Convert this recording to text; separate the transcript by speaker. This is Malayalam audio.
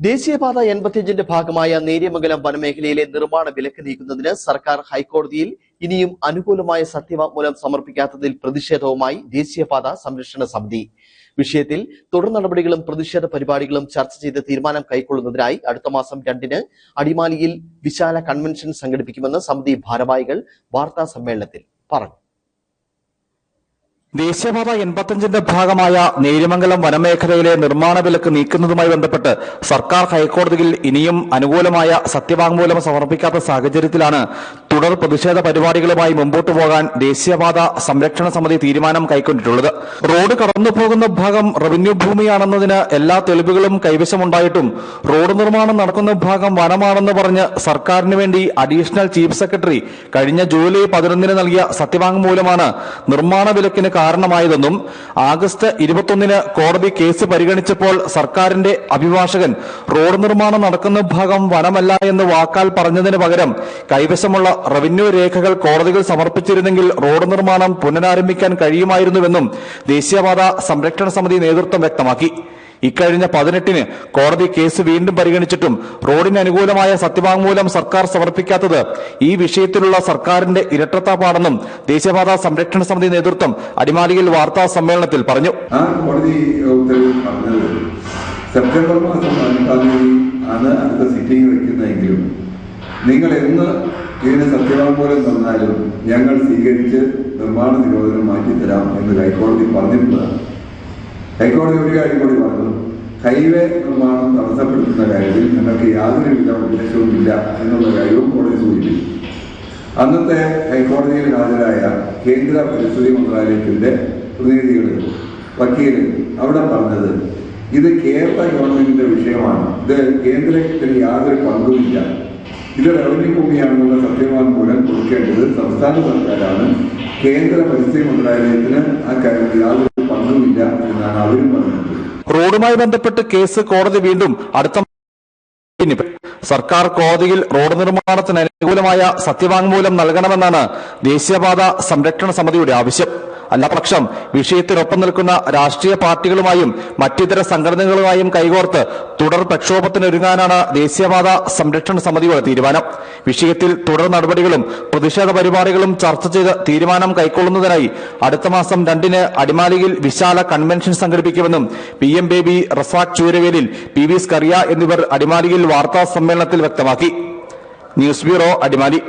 Speaker 1: ദേശീയപാത എൺപത്തിയഞ്ചിന്റെ ഭാഗമായ നേര്യമംഗലം വനമേഖലയിലെ നിർമ്മാണ വിലക്ക് നീക്കുന്നതിന് സർക്കാർ ഹൈക്കോടതിയിൽ ഇനിയും അനുകൂലമായ സത്യവാങ്മൂലം സമർപ്പിക്കാത്തതിൽ പ്രതിഷേധവുമായി ദേശീയപാത സംരക്ഷണ സമിതി. വിഷയത്തിൽ തുടർ നടപടികളും പ്രതിഷേധ പരിപാടികളും ചർച്ച ചെയ്ത് തീരുമാനം കൈക്കൊള്ളുന്നതിനായി അടുത്ത മാസം രണ്ടിന് അടിമാലിയിൽ വിശാല കൺവെൻഷൻ സംഘടിപ്പിക്കുമെന്ന് സമിതി ഭാരവാഹികൾ വാർത്താ സമ്മേളനത്തിൽ പറഞ്ഞു.
Speaker 2: ദേശീയപാത എൺപത്തിയഞ്ചിന്റെ ഭാഗമായ നേര്യമംഗലം വനമേഖലയിലെ നിർമ്മാണ വിലക്ക് നീക്കുന്നതുമായി ബന്ധപ്പെട്ട് സർക്കാർ ഹൈക്കോടതിയിൽ ഇനിയും അനുകൂലമായ സത്യവാങ്മൂലം സമർപ്പിക്കാത്ത സാഹചര്യത്തിലാണ് തുടർ പ്രതിഷേധ പരിപാടികളുമായി മുമ്പോട്ടു പോകാൻ ദേശീയപാത സംരക്ഷണ സമിതി തീരുമാനം കൈക്കൊണ്ടിട്ടുള്ളത്. റോഡ് കടന്നുപോകുന്ന ഭാഗം റവന്യൂ ഭൂമിയാണെന്നതിന് എല്ലാ തെളിവുകളും കൈവശമുണ്ടായിട്ടും റോഡ് നിർമ്മാണം നടക്കുന്ന ഭാഗം വനമാണെന്ന് പറഞ്ഞ് സർക്കാരിന് വേണ്ടി അഡീഷണൽ ചീഫ് സെക്രട്ടറി കഴിഞ്ഞ ജൂലൈ പതിനൊന്നിന് നൽകിയ സത്യവാങ്മൂലമാണ് നിർമ്മാണ വിലക്കിന് കാരണമായതെന്നും ആഗസ്റ്റ് ഇരുപത്തൊന്നിന് കോടതി കേസ് പരിഗണിച്ചപ്പോൾ സർക്കാരിന്റെ അഭിഭാഷകൻ റോഡ് നിർമ്മാണം നടക്കുന്ന ഭാഗം വനമല്ല എന്ന് വാക്കാൽ പറഞ്ഞതിന് പകരം കൈവശമുള്ള റവന്യൂ രേഖകൾ കോടതികൾ സമർപ്പിച്ചിരുന്നെങ്കിൽ റോഡ് നിർമ്മാണം പുനരാരംഭിക്കാൻ കഴിയുമായിരുന്നുവെന്നും ദേശീയപാത സംരക്ഷണ സമിതി നേതൃത്വം വ്യക്തമാക്കി. ഇക്കഴിഞ്ഞ പതിനെട്ടിന് കോടതി കേസ് വീണ്ടും പരിഗണിച്ചിട്ടും റോഡിന് അനുകൂലമായ സത്യവാങ്മൂലം സർക്കാർ സമർപ്പിക്കാത്തത് ഈ വിഷയത്തിലുള്ള സർക്കാരിന്റെ ഇരട്ടത്താപ്പാണെന്നും ദേശീയപാത സംരക്ഷണ സമിതി നേതൃത്വം അടിമാലിയിൽ വാർത്താ സമ്മേളനത്തിൽ പറഞ്ഞു.
Speaker 3: സെപ്റ്റംബർ മാസം പതിനെട്ടാം തീയതി ആണ് അടുത്ത സിറ്റിംഗ് വെക്കുന്നതെങ്കിലും നിങ്ങൾ എന്ന് ഇതിന് സത്യവാങ്മൂലം തന്നാലും ഞങ്ങൾ സ്വീകരിച്ച് നിർമ്മാണ നിരോധനം മാറ്റിത്തരാം എന്ന് ഹൈക്കോടതി പറഞ്ഞിട്ടുള്ളതാണ്. ഹൈക്കോടതി ഒരു കാര്യം കൂടി പറഞ്ഞു. ഹൈവേ നിർമ്മാണം തടസ്സപ്പെടുത്തുന്ന കാര്യത്തിൽ ഞങ്ങൾക്ക് യാതൊരുവിധ ഉദ്ദേശവും ഇല്ല എന്നുള്ള കാര്യവും കോടതി സൂചിപ്പിച്ചു. അന്നത്തെ ഹൈക്കോടതിയിൽ ഹാജരായ കേന്ദ്ര പരിസ്ഥിതി മന്ത്രാലയത്തിന്റെ പ്രതിനിധികൾ വക്കീൽ അവിടെ പറഞ്ഞത് ഇത് കേരള ഗവൺമെന്റിന്റെ വിഷയമാണ്. ഇത് കേന്ദ്രത്തിന് യാതൊരു പങ്കുമില്ല. ഇത് റവന്യൂ ഭൂമിയാണെന്നുള്ള സത്യവാങ്മൂലം കൊടുക്കേണ്ടത് സംസ്ഥാന സർക്കാരാണ്. കേന്ദ്ര പരിസ്ഥിതി മന്ത്രാലയത്തിന് ആ കാര്യത്തിൽ യാതൊരു പങ്കുമില്ല എന്നാണ് അവരും പറഞ്ഞത്.
Speaker 2: റോഡുമായി ബന്ധപ്പെട്ട് കേസ് കോടതി വീണ്ടും അടുത്ത സർക്കാർ കോടതിയിൽ റോഡ് നിർമ്മാണത്തിന് അനുകൂലമായ സത്യവാങ്മൂലം നൽകണമെന്നാണ് ദേശീയപാത സംരക്ഷണ സമിതിയുടെ ആവശ്യം. അല്ലപക്ഷം വിഷയത്തിനൊപ്പം നിൽക്കുന്ന രാഷ്ട്രീയ പാർട്ടികളുമായും മറ്റിതര സംഘടനകളുമായും കൈകോർത്ത് തുടർ പ്രക്ഷോഭത്തിനൊരുങ്ങാനാണ് ദേശീയപാത സംരക്ഷണ സമിതിയുടെ തീരുമാനം. വിഷയത്തിൽ തുടർ നടപടികളും പ്രതിഷേധ പരിപാടികളും ചർച്ച ചെയ്ത് തീരുമാനം കൈക്കൊള്ളുന്നതിനായി അടുത്ത മാസം രണ്ടിന് അടിമാലിയിൽ വിശാല കൺവെൻഷൻ സംഘടിപ്പിക്കുമെന്നും P M Baby Razak Chooravelil P V Scaria എന്നിവർ അടിമാലിയിൽ വാർത്താ സമ്മേളനത്തിൽ വ്യക്തമാക്കി. News bureau Adimali.